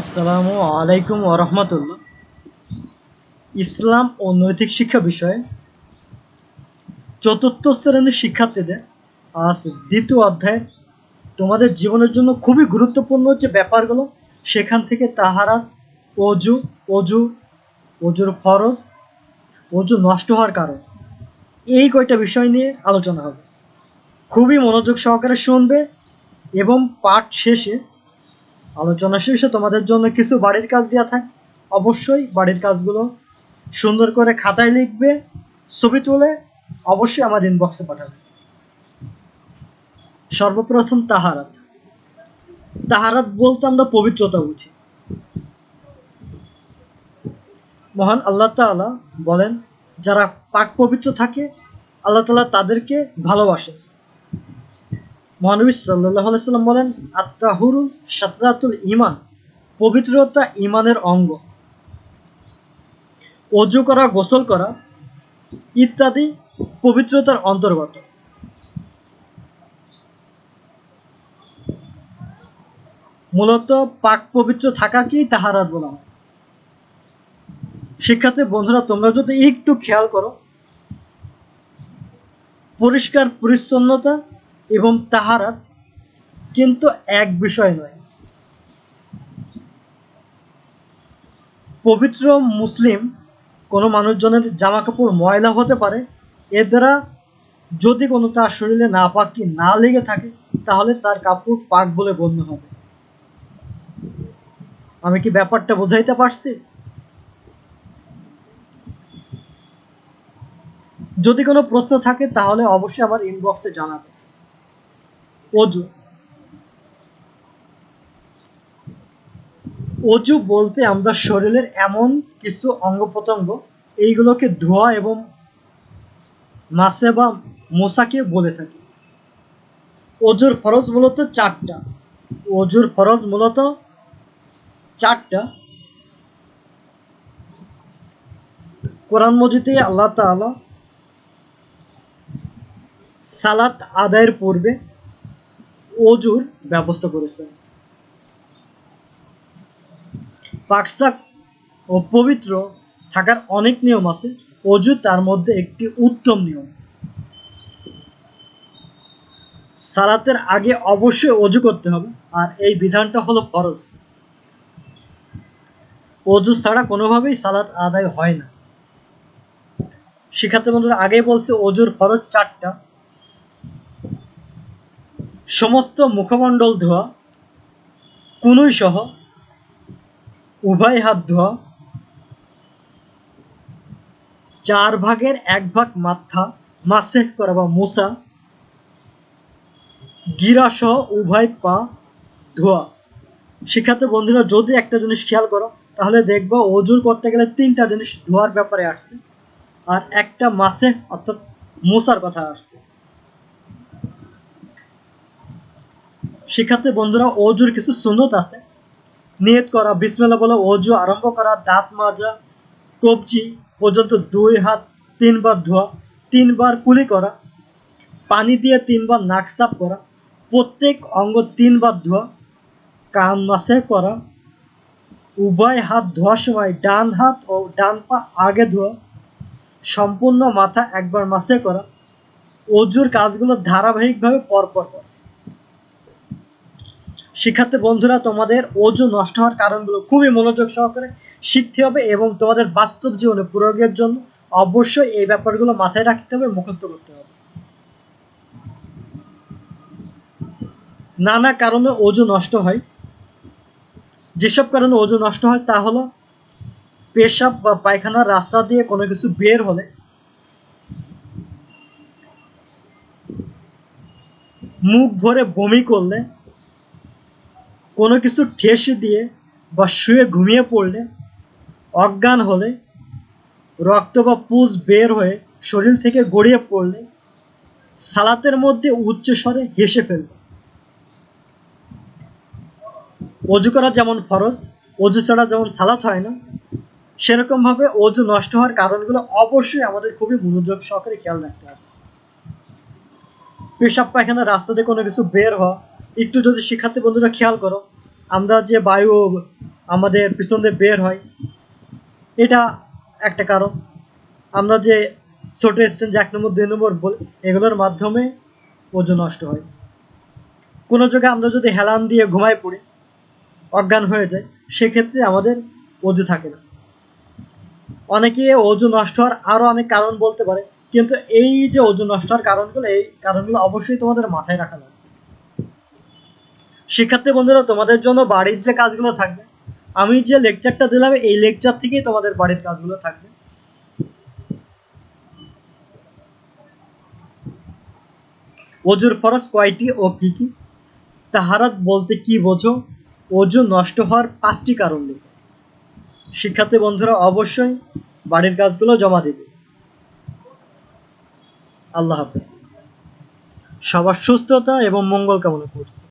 আসসালামু আলাইকুম ওরহমতুল্লাহ ইসলাম ও নৈতিক শিক্ষা বিষয়ে চতুর্থ শ্রেণির শিক্ষার্থীদের আজ দ্বিতীয় অধ্যায়ে তোমাদের জীবনের জন্য খুবই গুরুত্বপূর্ণ যে ব্যাপারগুলো, সেখান থেকে তাহারাত, অজু অজু, অজুর ফরজ, অজু নষ্ট হওয়ার কারণ, এই কয়টা বিষয় নিয়ে আলোচনা হবে। খুবই মনোযোগ সহকারে শুনবে এবং পাঠ শেষে আলোচনা শেষে তোমাদের জন্য কিছু বাড়ির কাজ দেওয়া থাকে। অবশ্যই বাড়ির কাজগুলো সুন্দর করে খাতায় লিখবে, ছবি তুলে অবশ্যই আমার ইনবক্সে পাঠাবে। সর্বপ্রথম তাহারাত। তাহারাত বলতে আমরা পবিত্রতা বুঝি। মহান আল্লাহ তাআলা বলেন, যারা পাক পবিত্র থাকে, আল্লাহ তালা তাদেরকে ভালোবাসেন। মহানবী সাল্লাহ সাল্লাম বলেন আত্মাহুরু সাতরাতুল ইমান পবিত্রতা ইমানের অঙ্গ। অজু করা, গোসল করা, ইত্যাদি পবিত্রতার অন্তর্গত। মূলত পাক পবিত্র থাকা থাকাকেই তাহারাত বলা শিক্ষার্থী, বন্ধুরা, তোমরা যদি একটু খেয়াল করো, পরিষ্কার, পরিচ্ছন্নতা এবং তাহারাত কিন্তু এক বিষয় নয়। পবিত্র মুসলিম কোনো মানুষজনের জামা কাপড় ময়লা হতে পারে এর দ্বারা যদি কোনো তার শরীরে না পাক না লেগে থাকে, তাহলে তার কাপড় পাক বলে গণ্য হবে। আমি কি ব্যাপারটা বোঝাইতে পারছি? যদি কোনো প্রশ্ন থাকে, তাহলে অবশ্যই আমার ইনবক্সে জানাবে। অজু অজু বলতে আমাদের শরীরের এমন কিছু অঙ্গ প্রত্যঙ্গ এইগুলোকে ধোয়া এবং মাসে বা মশাকে বলে থাকি। অজুর ফরজ মূলত চারটা। অজুর ফরজ মূলত চারটা। কোরআন মজিদে আল্লাহ তাআলা সালাত আদায়ের পূর্বে অজুর ব্যবস্থা করেছেন পাকসাক ও পবিত্র থাকার অনেক নিয়ম আছে। অজু তার মধ্যে একটি উত্তম নিয়ম। সালাতের আগে অবশ্যই অজু করতে হবে, আর এই বিধানটা হলো ফরজ। অজু ছাড়া কোনোভাবেই সালাত আদায় হয় না। শিক্ষার্থী বন্ধুরা আগে বলছে, অজুর ফরজ চারটা। সমস্ত মুখমণ্ডল ধোয়া, কুনুই সহ উভয় হাত ধোয়া, চার ভাগের এক ভাগ মাথা মাসেহ করা বা মোসা গিরা সহ উভয় পা ধোয়া। শিক্ষার্থী বন্ধুরা, যদি একটা জিনিস খেয়াল করো, তাহলে দেখব অজুর করতে গেলে তিনটা জিনিস ধোয়ার ব্যাপারে আসছে, আর একটা মাসে অর্থাৎ মোসার কথা আসছে। শিক্ষার্থী বন্ধুরা, অজুর কিছু সুন্নত আছে। নিয়ত করা বিসমেলা বলে, অজু আরম্ভ করা, দাঁত মাজা, কবজি পর্যন্ত দুই হাত, তিনবার ধোয়া, তিনবার কুলি করা, পানি দিয়ে তিনবার নাক সাফ করা, প্রত্যেক অঙ্গ তিনবার ধোয়া, কান মাসে করা, উভয় হাত ধোয়ার সময় ডান হাত ও ডান পা আগে ধোয়া, সম্পূর্ণ মাথা একবার মাসে করা, অজুর কাজগুলো ধারাবাহিকভাবে পরপর করা। শিক্ষার্থী বন্ধুরা, তোমাদের ওজন নষ্ট হওয়ার কারণগুলো খুবই মনোযোগ সহকারে শিখতে হবে এবং তোমাদের বাস্তব জীবনে প্রয়োগের জন্য অবশ্যই এই ব্যাপারগুলো মাথায় রাখতে হবে, মুখস্থ করতে হবে। নানা কারণে ওজন নষ্ট হয়। যেসব কারণে ওজন নষ্ট হয় তা হলো পেশাব বা পায়খানার রাস্তা দিয়ে কোনো কিছু বের হলে মুখ ভরে বমি করলে কোনো কিছু ঠেস দিয়ে বা শুয়ে ঘুমিয়ে পড়লে, অজ্ঞান হলে, রক্ত বা পুজ বের হয়ে শরীর থেকে গড়িয়ে পড়লে, সালাতের মধ্যে উচ্চ স্বরে হেসে ফেলবে। অজু করা যেমন ফরজ, অজু ছাড়া যেমন সালাত হয় না, সেরকমভাবে অজু নষ্ট হওয়ার কারণগুলো অবশ্যই আমাদের খুবই মনোযোগ সহকারে খেয়াল রাখতে হবে। পেশাব পায়খানা রাস্তা দিয়ে কোনো কিছু বের হওয়া একটু যদি শিক্ষার্থী বন্ধুরা খেয়াল করো, আমরা যে বায়ু আমাদের পিছন দিয়ে বের হয়, এটা একটা কারণ। আমরা যে ছোট স্থান, যে এক নম্বর, দুই নম্বর এগুলোর মাধ্যমে ওজন নষ্ট হয়। কোনো জায়গায় আমরা যদি হেলান দিয়ে ঘুমায় পড়ি, অজ্ঞান হয়ে যায়, সেক্ষেত্রে আমাদের অজু থাকে না। অনেকে ওজন নষ্ট হওয়ার আরও অনেক কারণ বলতে পারে, কিন্তু এই যে ওজন নষ্ট হওয়ার কারণগুলো, এই কারণগুলো অবশ্যই তোমাদের মাথায় রাখা লাগবে। শিক্ষার্থী বন্ধুরা, তোমাদের জন্য বাড়ির যে কাজগুলো থাকবে, আমি যে লেকচারটা দিলাম, এই লেকচার থেকেই তোমাদের বাড়ির কাজগুলো থাকবে। অজুর ফরজ কয়টি ও কি কি? তাহারাত বলতে কি বোঝো? অজু নষ্ট হওয়ার পাঁচটি কারণ লেখো শিক্ষার্থী বন্ধুরা, অবশ্যই বাড়ির কাজগুলো জমা দেবে। আল্লাহ হাফেজ। সবার সুস্থতা এবং মঙ্গল কামনা করছি।